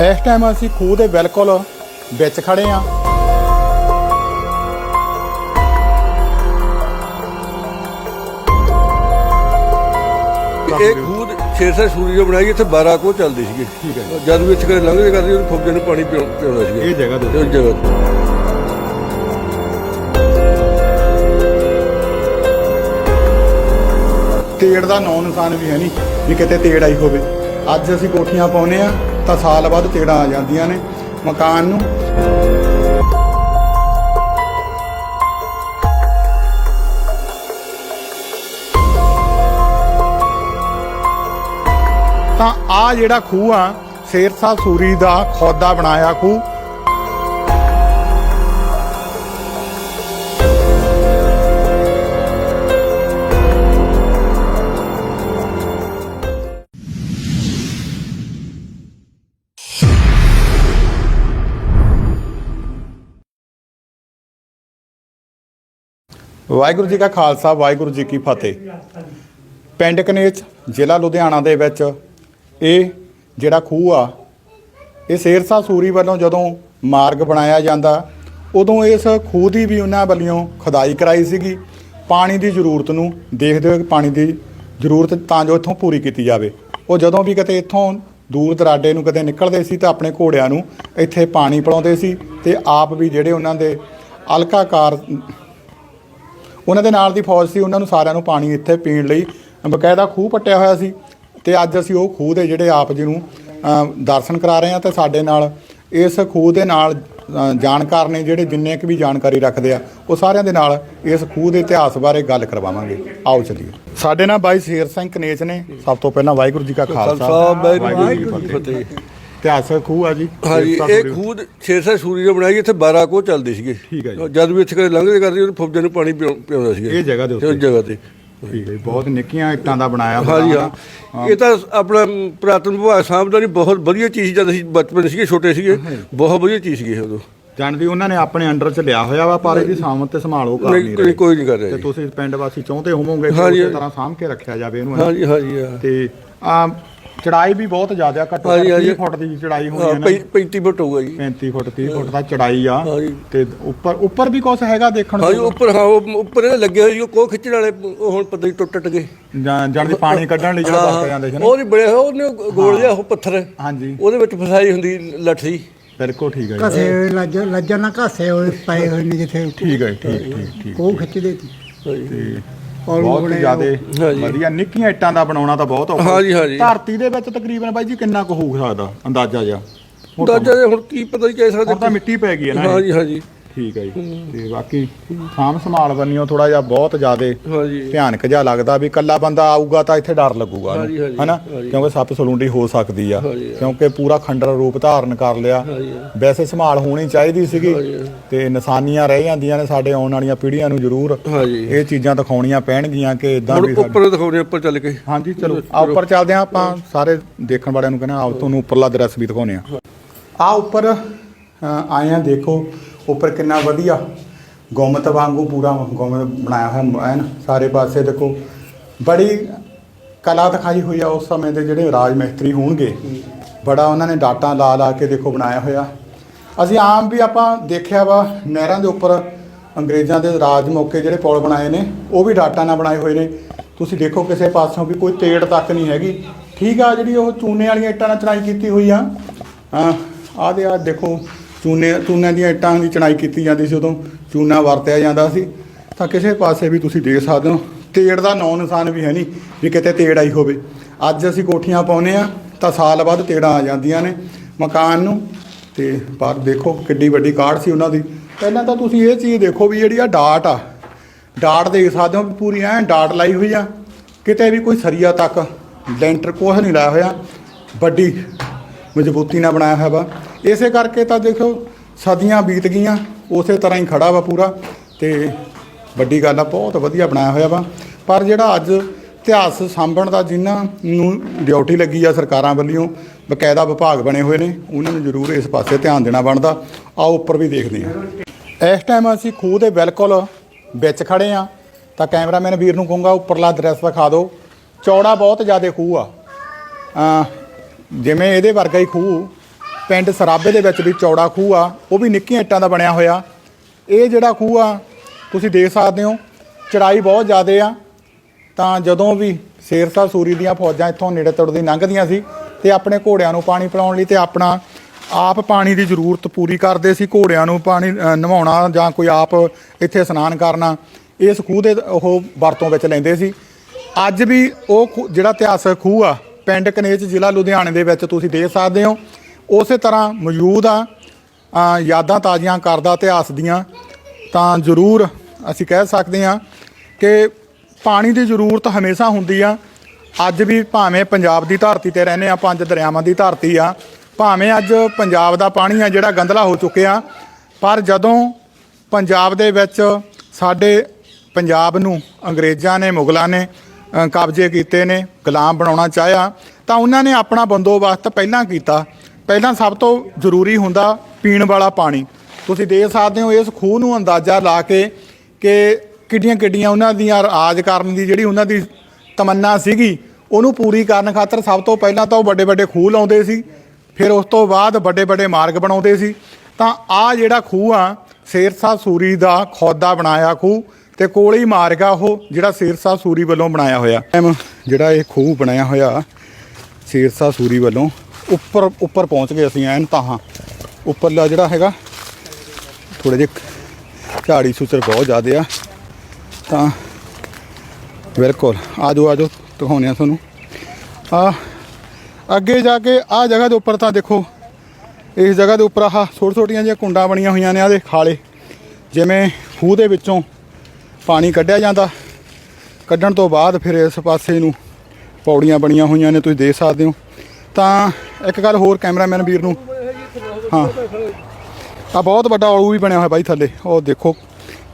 ਇਸ ਟਾਈਮ ਅਸੀਂ ਖੂਹ ਦੇ ਬਿਲਕੁਲ ਵਿੱਚ ਖੜੇ ਆ ਇਹ ਖੂਦ ਛੇਸਾ ਸੂਰੀ ਬਣਾਈ ਇੱਥੇ 12 ਕੋ ਚੱਲਦੀ ਸੀਗੀ ਠੀਕ ਹੈ। ਜਦ ਵਿੱਚ ਕਰੇ ਲੰਘਦੇ ਕਰਦੇ ਉਹਨੂੰ ਖੁੱਬੇ ਨੂੰ ਪਾਣੀ ਪਿਉ- ਪਿਉਣਾ ਸੀਗਾ ਇਹ ਜਗ੍ਹਾ ਉੱਤੇ। ਇਸ ਜਗ੍ਹਾ ਤੇ। ਤੇੜ ਦਾ ਨੌ ਨਿਸ਼ਾਨ ਵੀ ਹੈ ਨਹੀਂ ਵੀ ਕਿਤੇ ਤੇੜ ਆਈ ਹੋਵੇ ਅੱਜ ਅਸੀਂ ਕੋਠੀਆਂ ਪਾਉਨੇ ਆ ਤਾਂ ਸਾਲ ਬਾਅਦ ਤੇੜਾਂ ਆ ਜਾਂਦੀਆਂ ਨੇ ਮਕਾਨ ਨੂੰ। ਤਾਂ ਆ ਜਿਹੜਾ ਖੂਹ ਆ ਸ਼ੇਰਸ਼ਾਹ ਸੂਰੀ ਦਾ ਖੋਦਾ ਬਣਾਇਆ ਖੂਹ। ਵਾਹਿਗੁਰੂ ਜੀ ਕਾ ਖਾਲਸਾ, ਵਾਹਿਗੁਰੂ ਜੀ ਕੀ ਫਤਿਹ। ਪਿੰਡ ਕਨੇਚ ਜ਼ਿਲ੍ਹਾ ਲੁਧਿਆਣਾ ਦੇ ਵਿੱਚ ਇਹ ਜਿਹੜਾ ਖੂਹ ਆ, ਇਹ ਸ਼ੇਰਸ਼ਾਹ ਸੂਰੀ ਵੱਲੋਂ ਜਦੋਂ ਮਾਰਗ ਬਣਾਇਆ ਜਾਂਦਾ, ਉਦੋਂ ਇਸ ਖੂਹ ਦੀ ਵੀ ਉਹਨਾਂ ਵੱਲੋਂ ਖੁਦਾਈ ਕਰਾਈ ਸੀਗੀ। ਪਾਣੀ ਦੀ ਜ਼ਰੂਰਤ ਨੂੰ ਦੇਖਦੇ ਹੋਏ ਪਾਣੀ ਦੀ ਜ਼ਰੂਰਤ ਤਾਂ ਜੋ ਇੱਥੋਂ ਪੂਰੀ ਕੀਤੀ ਜਾਵੇ। ਉਹ ਜਦੋਂ ਵੀ ਕਿਤੇ ਇੱਥੋਂ ਦੂਰ ਦਰਾਡੇ ਨੂੰ ਕਦੇ ਨਿਕਲਦੇ ਸੀ ਤਾਂ ਆਪਣੇ ਘੋੜਿਆਂ ਨੂੰ ਇੱਥੇ ਪਾਣੀ ਪਿਲਾਉਂਦੇ ਸੀ ਤੇ ਆਪ ਵੀ ਜਿਹੜੇ ਉਹਨਾਂ ਦੇ ਅਲਕਾਕਾਰ ਉਹਨਾਂ ਦੇ ਨਾਲ ਦੀ ਫੌਜ ਸੀ ਉਹਨਾਂ ਨੂੰ ਸਾਰਿਆਂ ਨੂੰ ਪਾਣੀ ਇੱਥੇ ਪੀਣ ਲਈ ਬਕਾਇਦਾ ਖੂਹ ਪੱਟਿਆ ਹੋਇਆ ਸੀ ਤੇ ਅੱਜ ਅਸੀਂ ਉਹ ਖੂਹ ਦੇ ਜਿਹੜੇ ਆਪ ਜੀ ਨੂੰ ਦਰਸ਼ਨ ਕਰਾ ਰਹੇ ਹਾਂ ਤੇ ਸਾਡੇ ਨਾਲ ਇਸ ਖੂਹ ਦੇ ਨਾਲ ਜਾਣਕਾਰ ਨੇ ਜਿਹੜੇ ਜਿੰਨੇ ਕੁ ਵੀ ਜਾਣਕਾਰੀ ਰੱਖਦੇ ਆ ਉਹ ਸਾਰਿਆਂ ਦੇ ਨਾਲ ਇਸ ਖੂਹ ਦੇ ਇਤਿਹਾਸ ਬਾਰੇ ਗੱਲ ਕਰਵਾਵਾਂਗੇ। ਆਓ ਚਲੀਏ। ਸਾਡੇ ਨਾਲ ਬਾਈ ਸ਼ੇਰ ਸਿੰਘ ਕਨੇਚ ਨੇ ਸਭ ਤੋਂ ਪਹਿਲਾਂ ਵਾਹਿਗੁਰੂ ਜੀ ਕਾ ਖਾਲਸਾ ਵਾਹਿਗੁਰੂ ਜੀ ਕੀ ਫਤਿਹ। ਇਤਿਹਾਸਕ ਖੂਹ ਆ ਜੀ ਹਾਂਜੀ ਸ਼ੇਰਸ਼ਾਹ ਇਹ ਸੂਰੀ- ਖੂਦ ਛੇਸਾ ਸੂਰੀ ਬਣਾਈ ਇੱਥੇ 12 ਕੋ ਚੱਲਦੀ ਸੀਗੀ ਠੀਕ ਹੈ ਜੀ। ਜਦ ਵਿੱਚ ਕਰੇ ਲੰਘਦੇ ਕਰਦੇ ਉਹਨੂੰ ਖੁੱਬੇ ਨੂੰ ਪਾਣੀ ਪਿਉ- ਸੀਗਾ ਇਹ ਜਗ੍ਹਾ ਦੇ ਉੱਤੇ। ਇਸ ਜਗ੍ਹਾ ਤੇ ਠੀਕ ਹੈ ਜੀ, ਬਹੁਤ ਨਿੱਕੀਆਂ ਇੱਟਾਂ ਦਾ ਬਣਾਇਆ ਹੋਇਆ ਹਾਂਜੀ ਨਾ। ਹਾਂ ਇਹ ਤਾਂ ਆਪਣਾ ਪ੍ਰਾਤਨ ਵਿਭਾਗ ਸਾਹਿਬ ਦਾ ਨਹੀਂ ਬਹੁਤ ਵਧੀਆ ਚੀਜ਼ ਜਦ ਅਸੀਂ ਬਚਪਨ ਸੀਗੇ ਛੋਟੇ ਸੀਗੇ ਬਹੁਤ ਵਧੀਆ ਚੀਜ਼ ਸੀਗੀ ਇਹ ਉਦੋਂ ਜਾਣਦੀ ਉਹਨਾਂ ਨੇ ਆਪਣੇ ਅੰਡਰ ਚ ਲਿਆ ਹੋਇਆ ਵਾ ਪਰ ਇਹਦੀ ਸਾਮਤ ਤੇ ਸੰਭਾਲ ਉਹ ਕਰ ਨਹੀਂ ਨਹੀਂ ਕੋਈ ਰਹੇ ਕੋਈ ਨਹੀਂ ਕਰ ਰਿਹਾ ਤੇ ਜੀ। ਤੁਸੀਂ ਪਿੰਡ ਵਾਸੀ ਚਾਹੁੰਦੇ ਹੋਵੋਗੇ ਕਿ ਹਾਂਜੀ, ਉਸੇ ਤਰ੍ਹਾਂ ਸਾਂਭ ਕੇ ਰੱਖਿਆ ਜਾਵੇ ਇਹਨੂੰ ਹਾਂਜੀ ਹਾਂਜੀ ਹਾਂ। ਤੇ ਆ ਚੜਾਈ ਵੀ ਬਹੁਤ ਜ਼ਿਆਦਾ ਘੱਟੋ ਘੱਟ ਹਾਂਜੀ, ਹਾਂਜੀ। 30 ਫੁੱਟ ਦੀ ਚੜਾਈ ਹੋਣੀ ਹਾਂ ਹੈ ਨਾ 35 ਫੁੱਟ ਹੋਊਗਾ ਜੀ। 35 ਫੁੱਟ 30 ਫੁੱਟ ਦਾ ਚੜਾਈ ਆ। ਹਾਂਜੀ। ਤੇ ਉੱਪਰ ਉੱਪਰ ਵੀ ਕੁਝ ਹੈਗਾ ਦੇਖਣ ਹਾਂਜੀ ਉੱਪਰ ਹਾਂ ਉਹ ਉੱਪਰ ਇਹ ਲੱਗੇ ਹੋਏ ਸੀ ਉਹ ਕੋਹ ਖਿੱਚਣ ਵਾਲੇ ਉਹ ਹੁਣ ਪਤਾ ਨਹੀਂ ਟੁੱਟ ਟੁੱਟ ਗਏ। ਜਣ ਦੇ ਪਾਣੀ ਕੱਢਣ ਲਈ ਜਿਹੜਾ ਵਰਤੇ ਜਾਂਦੇ ਸੀ ਨਾ। ਉਹ ਨਹੀਂ ਬੜੇ ਹੋਏ ਉਹਨੇ ਗੋਲ ਜਿਹਾ ਉਹ ਪੱਥਰ। ਹਾਂਜੀ। ਉਹਦੇ ਵਿੱਚ ਫਸਾਈ ਹੁੰਦੀ ਲੱਠੀ ਬਿਲਕੁਲ ਠੀਕ ਹੈ ਜੀ। ਘਸੇ ਹੋਏ ਲੱਜ ਲੱਜਾਂ ਨਾਲ ਘਸੇ ਹੋਏ ਪਏ ਹੋਏ ਨੇ ਜਿੱਥੇ ਠੀਕ ਹੈ ਠੀਕ ਠੀਕ ਠੀਕ। ਉਹ ਖਿੱਚਦੇ ਸੀ। ਤੇ ਬਹੁਤ ਜ਼ਿਆਦੇ ਹਾਂਜੀ। ਵਧੀਆ ਨਿੱਕੀਆਂ ਇੱਟਾਂ ਦਾ ਬਣਾਉਣਾ ਤਾਂ ਬਹੁਤ ਔਖਾ ਹਾਂਜੀ, ਹਾਂਜੀ। ਧਰਤੀ ਦੇ ਵਿੱਚ ਤਕਰੀਬਨ ਬਾਈ ਜੀ ਕਿੰਨਾ ਕੁ ਹੋ ਸਕਦਾ ਅੰਦਾਜ਼ਾ ਜਿਹਾ ਹੁਣ ਤਾਂ- ਦਾਜਾ ਹੁਣ ਕੀ ਪਤਾ ਹੀ ਕਹਿ ਸਕਦੇ ਹੁਣ ਤਾਂ ਮਿੱਟੀ ਪੈ ਗਈ ਹੈ ਨਾ ਇਹ। ਹਾਂਜੀ ਹਾਂਜੀ ਠੀਕ ਹੈ ਜੀ। ਤੇ ਬਾਕੀ ਸਾਂਭ ਸੰਭਾਲ ਬੰਨਿਓ ਥੋੜਾ ਜਿਹਾ ਬਹੁਤ ਜ਼ਿਆਦੇ ਹਾਂਜੀ। ਭਿਆਨਕ ਜਿਹਾ ਲੱਗਦਾ ਵੀ ਕੱਲਾ ਬੰਦਾ ਆਊਗਾ ਤਾਂ ਇੱਥੇ ਡਰ ਲੱਗੂਗਾ ਉਹਨੂੰ, ਹਾਂਜੀ, ਹਾਂਜੀ, ਹਨਾ? ਹਾਂਜੀ। ਕਿਉਂਕਿ ਸੱਪ ਸਲੂੰਡੀ ਹੋ ਸਕਦੀ ਆ। ਹਾਂਜੀ। ਕਿਉਂਕਿ ਪੂਰਾ ਖੰਡਰ ਰੂਪ ਧਾਰਨ ਕਰ ਲਿਆ। ਹਾਂਜੀ। ਵੈਸੇ ਸੰਭਾਲ ਹੋਣੀ ਚਾਹੀਦੀ ਸੀਗੀ। ਹਾਂਜੀ। ਤੇ ਨਿਸ਼ਾਨੀਆਂ ਰਹਿ ਜਾਂਦੀਆਂ ਨੇ ਸਾਡੇ ਆਉਣ ਵਾਲੀਆਂ ਪੀੜ੍ਹੀਆਂ ਨੂੰ ਜ਼ਰੂਰ। ਹਾਂਜੀ। ਇਹ ਚੀਜ਼ਾਂ ਦਿਖਾਉਣੀਆਂ ਪੈਣਗੀਆਂ ਕਿ ਇਦਾਂ ਹੁਣ ਵੀ ਸਾਡੇ- ਉੱਪਰ ਦਿਖਾਉਣੇ ਉੱਪਰ ਚੱਲ ਕੇ। ਹਾਂਜੀ ਚਲੋ। ਆ ਉੱਪਰ ਚੱਲਦੇ ਆ ਆਪਾਂ। ਸਾਰੇ ਦੇਖਣ ਵਾਲਿਆਂ ਨੂੰ ਕਹਿੰਦਾ ਆਓ ਤੁਹਾਨੂੰ ਉੱਪਰਲਾ ਦਰਸ ਵੀ ਦਿਖਾਉਨੇ ਆ ਆ ਉੱਪਰ ਅ, ਆਏ ਆ ਦੇਖੋ। ਉੱਪਰ ਕਿੰਨਾ ਵਧੀਆ। ਗੁੰਮਤ ਵਾਂਗੂ ਪੂਰਾ ਗੁੰਮਤ ਬਣਾਇਆ ਹੋਇਆ ਐਨ ਸਾਰੇ ਪਾਸੇ ਦੇਖੋ, ਬੜੀ ਕਲਾ ਦਿਖਾਈ ਹੋਈ ਆ ਉਸ ਸਮੇਂ ਦੇ ਜਿਹੜੇ ਰਾਜ ਮਿਸਤਰੀ ਹੋਣਗੇ। ਬੜਾ ਉਹਨਾਂ ਨੇ ਡਾਟਾ ਲਾ ਲਾ ਕੇ ਦੇਖੋ ਬਣਾਇਆ ਹੋਇਆ। ਅਸੀਂ ਆਮ ਵੀ ਆਪਾਂ ਦੇਖਿਆ ਵਾ, ਨਹਿਰਾਂ ਦੇ ਉੱਪਰ ਅੰਗਰੇਜ਼ਾਂ ਦੇ ਰਾਜ ਮੌਕੇ ਜਿਹੜੇ ਪੁਲ ਬਣਾਏ ਨੇ, ਉਹ ਵੀ ਡਾਟਾ ਨਾਲ ਬਣਾਏ ਹੋਏ ਨੇ। ਤੁਸੀਂ ਦੇਖੋ ਕਿਸੇ ਪਾਸੋਂ ਵੀ ਕੋਈ ਤੇੜ ਤੱਕ ਨਹੀਂ ਹੈਗੀ। ਠੀਕ ਆ ਜਿਹੜੀ ਉਹ ਚੂਨੇ ਵਾਲੀਆਂ ਇੱਟਾਂ ਨਾਲ ਚਣਾਈ ਕੀਤੀ ਹੋਈ ਆ। ਆਹ ਦੇ ਆ ਦੇਖੋ ਚੂਨੇ ਚੂਨੇ ਦੀਆਂ ਇੱਟਾਂ ਦੀ ਚਣਾਈ ਕੀਤੀ ਜਾਂਦੀ ਸੀ ਉਦੋਂ, ਚੂਨਾ ਵਰਤਿਆ ਜਾਂਦਾ ਸੀ। ਤਾਂ ਕਿਸੇ ਪਾਸੇ ਵੀ ਤੁਸੀਂ ਦੇਖ ਸਕਦੇ ਹੋ, ਤੇੜ ਦਾ ਨੌ ਨਿਸ਼ਾਨ ਵੀ ਹੈ ਨਹੀਂ ਵੀ ਕਿਤੇ ਤੇੜ ਆਈ ਹੋਵੇ। ਅੱਜ ਅਸੀਂ ਕੋਠੀਆਂ ਪਾਉਨੇ ਆ ਤਾਂ ਸਾਲ ਬਾਅਦ ਤੇੜਾਂ ਆ ਜਾਂਦੀਆਂ ਨੇ ਮਕਾਨ ਨੂੰ। ਤੇ ਪਰ ਦੇਖੋ ਕਿੱਡੀ ਵੱਡੀ ਕਾਢ ਸੀ ਉਹਨਾਂ ਦੀ। ਪਹਿਲਾਂ ਤਾਂ ਤੁਸੀਂ ਇਹ ਚੀਜ਼ ਦੇਖੋ ਵੀ ਜਿਹੜੀ ਆ ਡਾਟ ਆ, ਡਾਟ ਦੇਖ ਸਕਦੇ ਹੋ ਵੀ ਪੂਰੀ ਐਂ ਡਾਟ ਲਾਈ ਹੋਈ ਆ। ਕਿਤੇ ਵੀ ਕੋਈ ਸਰੀਆ ਤੱਕ ਲੈਂਟਰ ਕੁਛ ਨਹੀਂ ਲਾਇਆ ਹੋਇਆ। ਵੱਡੀ ਮਜ਼ਬੂਤੀ ਨਾਲ ਬਣਾਇਆ ਹੋਇਆ ਵਾ। ਇਸੇ ਕਰਕੇ ਤਾਂ ਦੇਖੋ ਸਦੀਆਂ ਬੀਤ ਗਈਆਂ, ਉਸੇ ਤਰ੍ਹਾਂ ਹੀ ਖੜਾ ਵਾ ਪੂਰਾ ਤੇ ਵੱਡੀ ਗੱਲ ਆ, ਬਹੁਤ ਵਧੀਆ ਬਣਾਇਆ ਹੋਇਆ ਵਾ। ਪਰ ਜਿਹੜਾ ਅੱਜ ਇਤਿਹਾਸ ਸਾਂਭਣ ਦਾ ਜਿਨ੍ਹਾਂ ਨੂੰ ਡਿਊਟੀ ਲੱਗੀ ਆ ਸਰਕਾਰਾਂ ਵੱਲੋਂ, ਬਕਾਇਦਾ ਵਿਭਾਗ ਬਣੇ ਹੋਏ ਨੇ, ਉਹਨਾਂ ਨੂੰ ਜ਼ਰੂਰ ਇਸ ਪਾਸੇ ਧਿਆਨ ਦੇਣਾ ਬਣਦਾ। ਆਓ ਉੱਪਰ ਵੀ ਦੇਖਦੇ ਹਾਂ। ਇਸ ਟਾਈਮ ਅਸੀਂ ਖੂਹ ਦੇ ਬਿਲਕੁਲ ਵਿੱਚ ਖੜੇ ਆ ਤਾਂ ਕੈਮਰਾਮੈਨ ਵੀਰ ਨੂੰ ਕਹੂੰਗਾ, ਉੱਪਰਲਾ ਦ੍ਰਿਸ਼ ਦਿਖਾ ਦਿਓ। ਚੌੜਾ ਬਹੁਤ ਜ਼ਿਆਦਾ ਖੂਹ ਆ। ਜਿਵੇਂ ਇਹਦੇ ਵਰਗਾ ਹੀ ਖੂਹ ਪਿੰਡ ਸਰਾਬੇ ਦੇ ਵਿੱਚ ਵੀ ਚੌੜਾ ਖੂਹ ਆ ਉਹ ਵੀ ਨਿੱਕੀਆਂ ਇੱਟਾਂ ਦਾ ਬਣਿਆ ਹੋਇਆ। ਇਹ ਜਿਹੜਾ ਖੂਹ ਆ ਤੁਸੀਂ ਦੇਖ ਸਕਦੇ ਹੋ ਚੜਾਈ ਬਹੁਤ ਜ਼ਿਆਦੇ ਆ। ਤਾਂ ਜਦੋਂ ਵੀ ਸ਼ੇਰ ਸਾਹਿਬ ਸੂਰੀ ਦੀਆਂ ਫੌਜਾਂ ਇੱਥੋਂ ਨੇੜੇ ਤੜਦੀ ਲੰਘਦੀਆਂ ਸੀ ਤੇ ਆਪਣੇ ਘੋੜਿਆਂ ਨੂੰ ਪਾਣੀ ਪਿਲਾਉਣ ਲਈ ਤੇ ਆਪਣਾ ਆਪ ਪਾਣੀ ਦੀ ਜ਼ਰੂਰਤ ਪੂਰੀ ਕਰਦੇ ਸੀ ਘੋੜਿਆਂ ਨੂੰ ਪਾਣੀ ਅ, ਨਵਾਉਣਾ ਜਾਂ ਕੋਈ ਆਪ ਇੱਥੇ ਇਸ਼ਨਾਨ ਕਰਨਾ ਇਸ ਖੂਹ ਦੇ ਉਹ ਵਰਤੋਂ ਵਿੱਚ ਲੈਂਦੇ ਸੀ। ਅੱਜ ਵੀ ਉਹ ਖੂਹ- ਜਿਹੜਾ ਇਤਿਹਾਸਕ ਖੂਹ ਆ ਪਿੰਡ ਕਨੇਚ ਜ਼ਿਲ੍ਹਾ ਲੁਧਿਆਣੇ ਦੇ ਵਿੱਚ ਤੁਸੀਂ ਦੇਖ ਸਕਦੇ ਹੋ। ਉਸੇ ਤਰ੍ਹਾਂ ਮੌਜੂਦ ਆ ਯਾਦਾਂ ਤਾਜ਼ੀਆਂ ਕਰਦਾ ਇਤਿਹਾਸ ਦੀਆਂ, ਤਾਂ ਜ਼ਰੂਰ ਅਸੀਂ ਕਹਿ ਸਕਦੇ ਹਾਂ ਕਿ ਪਾਣੀ ਦੀ ਜ਼ਰੂਰਤ ਹਮੇਸ਼ਾ ਹੁੰਦੀ ਆ। ਅੱਜ ਵੀ ਭਾਵੇਂ ਪੰਜਾਬ ਦੀ ਧਰਤੀ ਤੇ ਰਹਿੰਦੇ ਆ ਪੰਜ ਦਰਿਆਵਾਂ ਦੀ ਧਰਤੀ ਆ, ਭਾਵੇਂ ਅੱਜ ਪੰਜਾਬ ਦਾ ਪਾਣੀ ਆ ਜਿਹੜਾ ਗੰਦਲਾ ਹੋ ਚੁੱਕਿਆ, ਪਰ ਜਦੋਂ ਪੰਜਾਬ ਦੇ ਵਿੱਚ ਸਾਡੇ ਪੰਜਾਬ ਨੂੰ ਅੰਗਰੇਜ਼ਾਂ ਨੇ, ਮੁਗਲਾਂ ਨੇ ਕਬਜ਼ੇ ਕੀਤੇ ਨੇ, ਗੁਲਾਮ ਬਣਾਉਣਾ ਚਾਹਿਆ, ਤਾਂ ਉਹਨਾਂ ਨੇ ਆਪਣਾ ਬੰਦੋਬਸਤ ਪਹਿਲਾਂ ਕੀਤਾ। ਪਹਿਲਾਂ ਸਭ ਤੋਂ ਜ਼ਰੂਰੀ ਹੁੰਦਾ ਪੀਣ ਵਾਲਾ ਪਾਣੀ। ਤੁਸੀਂ ਦੇਖ ਸਕਦੇ ਹੋ, ਇਸ ਖੂਹ ਨੂੰ ਅੰਦਾਜ਼ਾ ਲਾ ਕੇ ਕਿ ਕਿੱਡੀਆਂ ਕਿੱਡੀਆਂ ਉਹਨਾਂ ਦੀਆਂ ਰਾਜ ਕਰਨ ਦੀ ਜਿਹੜੀ ਉਹਨਾਂ ਦੀ ਤਮੰਨਾ ਸੀਗੀ, ਉਹਨੂੰ ਪੂਰੀ ਕਰਨ ਖਾਤਰ ਸਭ ਤੋਂ ਪਹਿਲਾਂ ਤਾਂ ਉਹ ਵੱਡੇ ਵੱਡੇ ਖੂਹ ਲਾਉਂਦੇ ਸੀ, ਫਿਰ ਉਸ ਤੋਂ ਬਾਅਦ ਵੱਡੇ ਵੱਡੇ ਮਾਰਗ ਬਣਾਉਂਦੇ ਸੀ। ਤਾਂ ਆ ਜਿਹੜਾ ਖੂਹ ਆ ਸ਼ੇਰਸ਼ਾਹ ਸੂਰੀ ਦਾ ਖੋਦਾ ਬਣਾਇਆ ਖੂਹ ਤੇ ਕੋਲ ਹੀ ਮਾਰਗ ਆ ਉਹ, ਜਿਹੜਾ ਸ਼ੇਰਸ਼ਾਹ ਸੂਰੀ ਵੱਲੋਂ ਬਣਾਇਆ ਹੋਇਆ। ਐਮ ਜਿਹੜਾ ਇਹ ਖੂਹ ਬਣਾਇਆ ਹੋਇਆ ਸ਼ੇਰਸ਼ਾਹ ਸੂਰੀ ਵੱਲੋਂ ਉੱਪਰ ਉੱਪਰ ਪਹੁੰਚ ਗਏ ਅਸੀਂ ਐਨ ਤਾਹਾਂ ਉੱਪਰਲਾ ਜਿਹੜਾ ਹੈਗਾ ਥੋੜੇ ਜਿਹੇ ਝਾੜੀ ਸੂਚਰ ਬਹੁਤ ਜ਼ਿਆਦੇ ਆ। ਤਾਂ ਬਿਲਕੁਲ ਆ ਜਾਓ ਆ ਜਾਓ ਦਿਖਾਉਂਦੇ ਆ ਤੁਹਾਨੂੰ। ਆ, ਅੱਗੇ ਜਾ ਕੇ ਆ ਜਗ੍ਹਾ ਦੇ ਉੱਪਰ ਤਾਂ ਦੇਖੋ, ਇਸ ਜਗ੍ਹਾ ਦੇ ਉੱਪਰ ਆਹ ਛੋਟ ਛੋਟੀਆਂ ਜਿਹੀਆਂ ਕੁੰਡਾਂ ਬਣੀਆਂ ਹੋਈਆਂ ਨੇ ਆ ਦੇ ਖਾਲੇ। ਜਿਵੇਂ ਖੂਹ ਦੇ ਵਿੱਚੋਂ ਪਾਣੀ ਕੱਢਿਆ ਜਾਂਦਾ, ਕੱਢਣ ਤੋਂ ਬਾਅਦ ਫਿਰ ਇਸ ਪਾਸੇ ਨੂੰ ਪੌੜੀਆਂ ਬਣੀਆਂ ਹੋਈਆਂ ਨੇ, ਤੁਸੀਂ ਦੇਖ ਸਕਦੇ ਹੋ। ਤਾਂ ਇੱਕ ਗੱਲ ਹੋਰ ਕੈਮਰਾਮੈਨ ਵੀਰ ਨੂੰ। ਹਾਂ। ਆ ਬਹੁਤ ਵੱਡਾ ਔਲੂ ਵੀ ਬਣਿਆ ਹੋਇਆ ਬਾਈ ਥੱਲੇ। ਉਹ ਦੇਖੋ,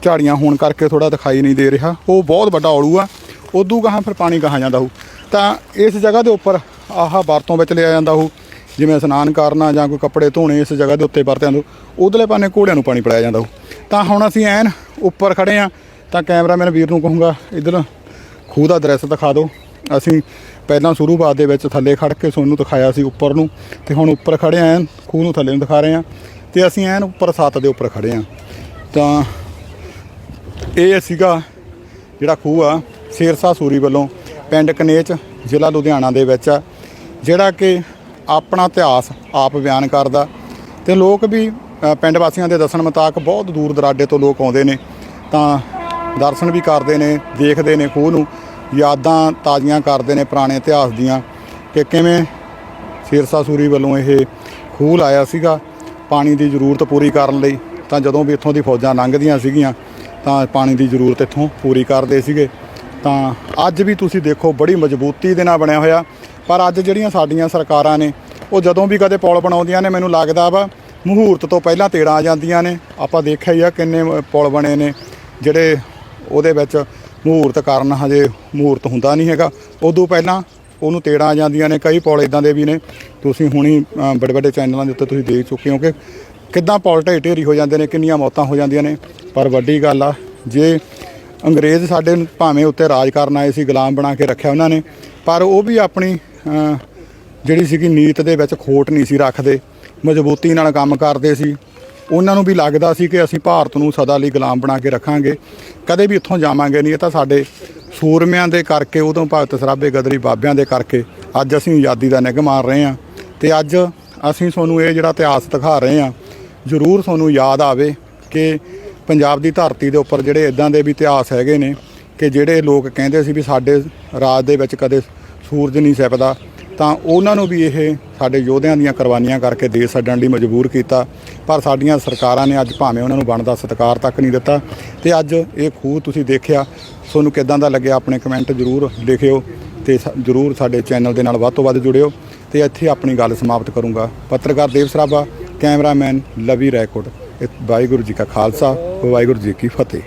ਝਾੜੀਆਂ ਹੋਣ ਕਰਕੇ ਥੋੜਾ ਦਿਖਾਈ ਨਹੀਂ ਦੇ ਰਿਹਾ। ਉਹ ਬਹੁਤ ਵੱਡਾ ਔਲੂ ਆ। ਉਦੋਂ ਗਾਹਾਂ ਫਿਰ ਪਾਣੀ ਗਾਹਾਂ ਜਾਂਦਾ ਹੋਊ ਤਾਂ ਇਸ ਜਗ੍ਹਾ ਦੇ ਉੱਪਰ ਆਹ ਵਰਤੋਂ ਵਿੱਚ ਲਿਆ ਜਾਂਦਾ ਹੋਊ ਜਿਵੇਂ ਇਸ਼ਨਾਨ ਕਰਨਾ ਜਾਂ ਕੋਈ ਕੱਪੜੇ ਧੋਣੇ ਇਸ ਜਗ੍ਹਾ ਦੇ ਉੱਤੇ ਵਰਤਿਆਂ ਤੋਂ ਉਧਰਲੇ ਪਾਸੇ ਘੋੜਿਆਂ ਨੂੰ ਪਾਣੀ ਪਿਲਾਇਆ ਜਾਂਦਾ ਹੋਊ ਤਾਂ ਹੁਣ ਅਸੀਂ ਐਨ ਉੱਪਰ ਖੜੇ ਆ ਤਾਂ ਕੈਮਰਾਮੈਨ ਵੀਰ ਨੂੰ ਕਹੂੰਗਾ, ਇਧਰ ਖੂਹ ਦਾ ਦ੍ਰਿਸ਼ ਦਿਖਾ ਦਿਓ। ਅਸੀਂ ਪਹਿਲਾਂ ਸ਼ੁਰੂਆਤ ਦੇ ਵਿੱਚ ਥੱਲੇ ਖੜ ਕੇ ਤੁਹਾਨੂੰ ਦਿਖਾਇਆ ਸੀ ਉੱਪਰ ਨੂੰ ਤੇ ਹੁਣ ਉੱਪਰ ਖੜੇ ਆਂ ਐਨ ਖੂਹ ਨੂੰ ਥੱਲੇ ਨੂੰ ਦਿਖਾ ਰਹੇ ਆ ਤੇ ਅਸੀਂ ਐਨ ਉੱਪਰ ਸੱਤ ਦੇ ਉੱਪਰ ਖੜੇ ਆ। ਤਾਂ ਇਹ ਸੀਗਾ ਜਿਹੜਾ ਖੂਹ ਆ, ਸ਼ੇਰਸ਼ਾਹ ਸੂਰੀ ਵੱਲੋਂ ਪਿੰਡ ਕਨੇਚ, ਜ਼ਿਲ੍ਹਾ ਲੁਧਿਆਣਾ ਦੇ ਵਿੱਚ ਆ, ਜਿਹੜਾ ਕਿ ਆਪਣਾ ਇਤਿਹਾਸ ਆਪ ਬਿਆਨ ਕਰਦਾ ਤੇ ਲੋਕ ਵੀ ਪਿੰਡ ਵਾਸੀਆਂ ਦੇ ਦੱਸਣ ਮੁਤਾਬਕ ਬਹੁਤ ਦੂਰ ਦਰਾਡੇ ਤੋਂ ਲੋਕ ਆਉਂਦੇ ਨੇ, ਤਾਂ ਦਰਸ਼ਨ ਵੀ ਕਰਦੇ ਨੇ, ਦੇਖਦੇ ਨੇ ਖੂਹ ਨੂੰ। ਯਾਦਾਂ ਤਾਜ਼ੀਆਂ ਕਰਦੇ ਨੇ ਪੁਰਾਣੇ ਇਤਿਹਾਸ ਦੀਆਂ ਕਿ ਕਿਵੇਂ ਸਿਰਸਾ ਸੂਰੀ ਵੱਲੋਂ ਇਹ ਖੂਲ ਆਇਆ ਸੀਗਾ ਪਾਣੀ ਦੀ ਜ਼ਰੂਰਤ ਪੂਰੀ ਕਰਨ ਲਈ। ਤਾਂ ਜਦੋਂ ਵੀ ਇੱਥੋਂ ਦੀ ਫੌਜਾਂ ਲੰਘਦੀਆਂ ਸੀਗੀਆਂ ਤਾਂ ਪਾਣੀ ਦੀ ਜ਼ਰੂਰਤ ਇੱਥੋਂ ਪੂਰੀ ਕਰਦੇ ਸੀਗੇ। ਤਾਂ ਅੱਜ ਵੀ ਤੁਸੀਂ ਦੇਖੋ ਬੜੀ ਮਜ਼ਬੂਤੀ ਦੇ ਨਾਲ ਬਣਿਆ ਹੋਇਆ। ਪਰ ਅੱਜ ਜਿਹੜੀਆਂ ਸਾਡੀਆਂ ਸਰਕਾਰਾਂ ਨੇ ਉਹ ਜਦੋਂ ਵੀ ਕਦੇ ਪੁਲ ਬਣਾਉਂਦੀਆਂ ਨੇ ਮੈਨੂੰ ਲੱਗਦਾ ਵਾ ਮਹੂਰਤ ਤੋਂ ਪਹਿਲਾਂ ਤੇੜਾਂ ਆ ਜਾਂਦੀਆਂ ਨੇ। ਆਪਾਂ ਦੇਖਿਆ ਹੀ ਆ ਕਿੰਨੇ ਅ, ਪੁਲ ਬਣੇ ਨੇ ਜਿਹੜੇ ਉਹਦੇ ਵਿੱਚ ਮਹੂਰਤ ਕਾਰਨ ਹਜੇ ਮਹੂਰਤ ਹੁੰਦਾ ਨਹੀਂ ਹੈਗਾ। ਉਦੋਂ ਪਹਿਲਾਂ ਉਹਨੂੰ ਤੇੜਾਂ ਆ ਜਾਂਦੀਆਂ ਨੇ ਕਈ ਪੁਲ ਇਦਾਂ ਦੇ ਵੀ ਨੇ। ਤੁਸੀਂ ਹੁਣੀ ਅ, ਬੜੇ ਵੱਡੇ ਚੈਨਲਾਂ ਦੇ ਉੱਤੇ ਤੁਸੀਂ ਦੇਖ ਚੁੱਕੇ ਹੋ ਕਿ ਕਿੱਦਾਂ ਪੁਲ ਢਹਿ ਢੇਰੀ ਹੋ ਜਾਂਦੇ ਨੇ ਕਿੰਨੀਆਂ ਮੌਤਾਂ ਹੋ ਜਾਂਦੀਆਂ ਨੇ। ਪਰ ਵੱਡੀ ਗੱਲ ਆ ਜੇ ਅੰਗਰੇਜ਼ ਸਾਡੇ ਭਾਵੇਂ ਉੱਤੇ ਰਾਜ ਕਰਨ ਆਏ ਸੀ ਗੁਲਾਮ ਬਣਾ ਕੇ ਰੱਖਿਆ ਉਹਨਾਂ ਨੇ ਪਰ ਉਹ ਵੀ ਆਪਣੀ ਜਿਹੜੀ ਸੀਗੀ ਨੀਤ ਦੇ ਵਿੱਚ ਖੋਟ ਨਹੀਂ ਸੀ ਰੱਖਦੇ। ਮਜ਼ਬੂਤੀ ਨਾਲ ਕੰਮ ਕਰਦੇ ਸੀ। ਉਹਨਾਂ ਨੂੰ ਵੀ ਲੱਗਦਾ ਸੀ ਕਿ ਅਸੀਂ ਭਾਰਤ ਨੂੰ ਸਦਾ ਲਈ ਗੁਲਾਮ ਬਣਾ ਕੇ ਰੱਖਾਂਗੇ। ਕਦੇ ਵੀ ਇੱਥੋਂ ਜਾਵਾਂਗੇ ਨਹੀਂ, ਇਹ ਤਾਂ ਸਾਡੇ ਸੂਰਮਿਆਂ ਦੇ ਕਰਕੇ, ਉਦੋਂ ਭਗਤ ਸਰਾਭੇ ਗਦਰੀ ਬਾਬਿਆਂ ਦੇ ਕਰਕੇ ਅੱਜ ਅਸੀਂ ਆਜ਼ਾਦੀ ਦਾ ਨਿੱਘ ਮਾਰ ਰਹੇ ਹਾਂ। ਤੇ ਅੱਜ ਅਸੀਂ ਤੁਹਾਨੂੰ ਇਹ ਜਿਹੜਾ ਇਤਿਹਾਸ ਦਿਖਾ ਰਹੇ ਹਾਂ, ਜ਼ਰੂਰ ਤੁਹਾਨੂੰ ਯਾਦ ਆਵੇ ਕਿ ਪੰਜਾਬ ਦੀ ਧਰਤੀ ਦੇ ਉੱਪਰ ਜਿਹੜੇ ਇਦਾਂ ਦੇ ਵੀ ਇਤਿਹਾਸ ਹੈਗੇ ਨੇ ਕਿ ਜਿਹੜੇ ਲੋਕ ਕਹਿੰਦੇ ਸੀ ਵੀ ਸਾਡੇ ਰਾਜ ਦੇ ਵਿੱਚ ਕਦੇ ਸੂਰਜ ਨਹੀਂ ਸਿਪਦਾ ਤਾਂ ਉਹਨਾਂ ਨੂੰ ਵੀ ਇਹ ਸਾਡੇ ਯੋਧਿਆਂ ਦੀਆਂ ਕੁਰਬਾਨੀਆਂ ਕਰਕੇ ਦੇਸ਼ ਛੱਡਣ ਲਈ ਮਜਬੂਰ ਕੀਤਾ। ਪਰ ਸਾਡੀਆਂ ਸਰਕਾਰਾਂ ਨੇ ਅੱਜ ਭਾਵੇਂ ਉਹਨਾਂ ਨੂੰ ਬਣਦਾ ਸਤਿਕਾਰ ਤੱਕ ਨਹੀਂ ਦਿੱਤਾ। ਤੇ ਅੱਜ ਇਹ ਖੂਹ ਤੁਸੀਂ ਦੇਖਿਆ, ਤੁਹਾਨੂੰ ਕਿਦਾਂ ਦਾ ਲੱਗਿਆ ਆਪਣੇ ਕਮੈਂਟ ਜ਼ਰੂਰ ਲਿਖਿਓ ਤੇ ਸ- ਜ਼ਰੂਰ ਸਾਡੇ ਚੈਨਲ ਦੇ ਨਾਲ ਵੱਧ ਤੋਂ ਵੱਧ ਜੁੜਿਓ। ਤੇ ਇੱਥੇ ਆਪਣੀ ਗੱਲ ਸਮਾਪਤ ਕਰੂੰਗਾ। ਪੱਤਰਕਾਰ ਦੇਵ ਸਰਾਭਾ, ਕੈਮਰਾਮੈਨ ਲਵੀ ਰੈਕੋਰਡ ਵਾਹਿਗੁਰੂ ਜੀ ਕਾ ਖਾਲਸਾ, ਵਾਹਿਗੁਰੂ ਜੀ ਕੀ ਫਤਿਹ।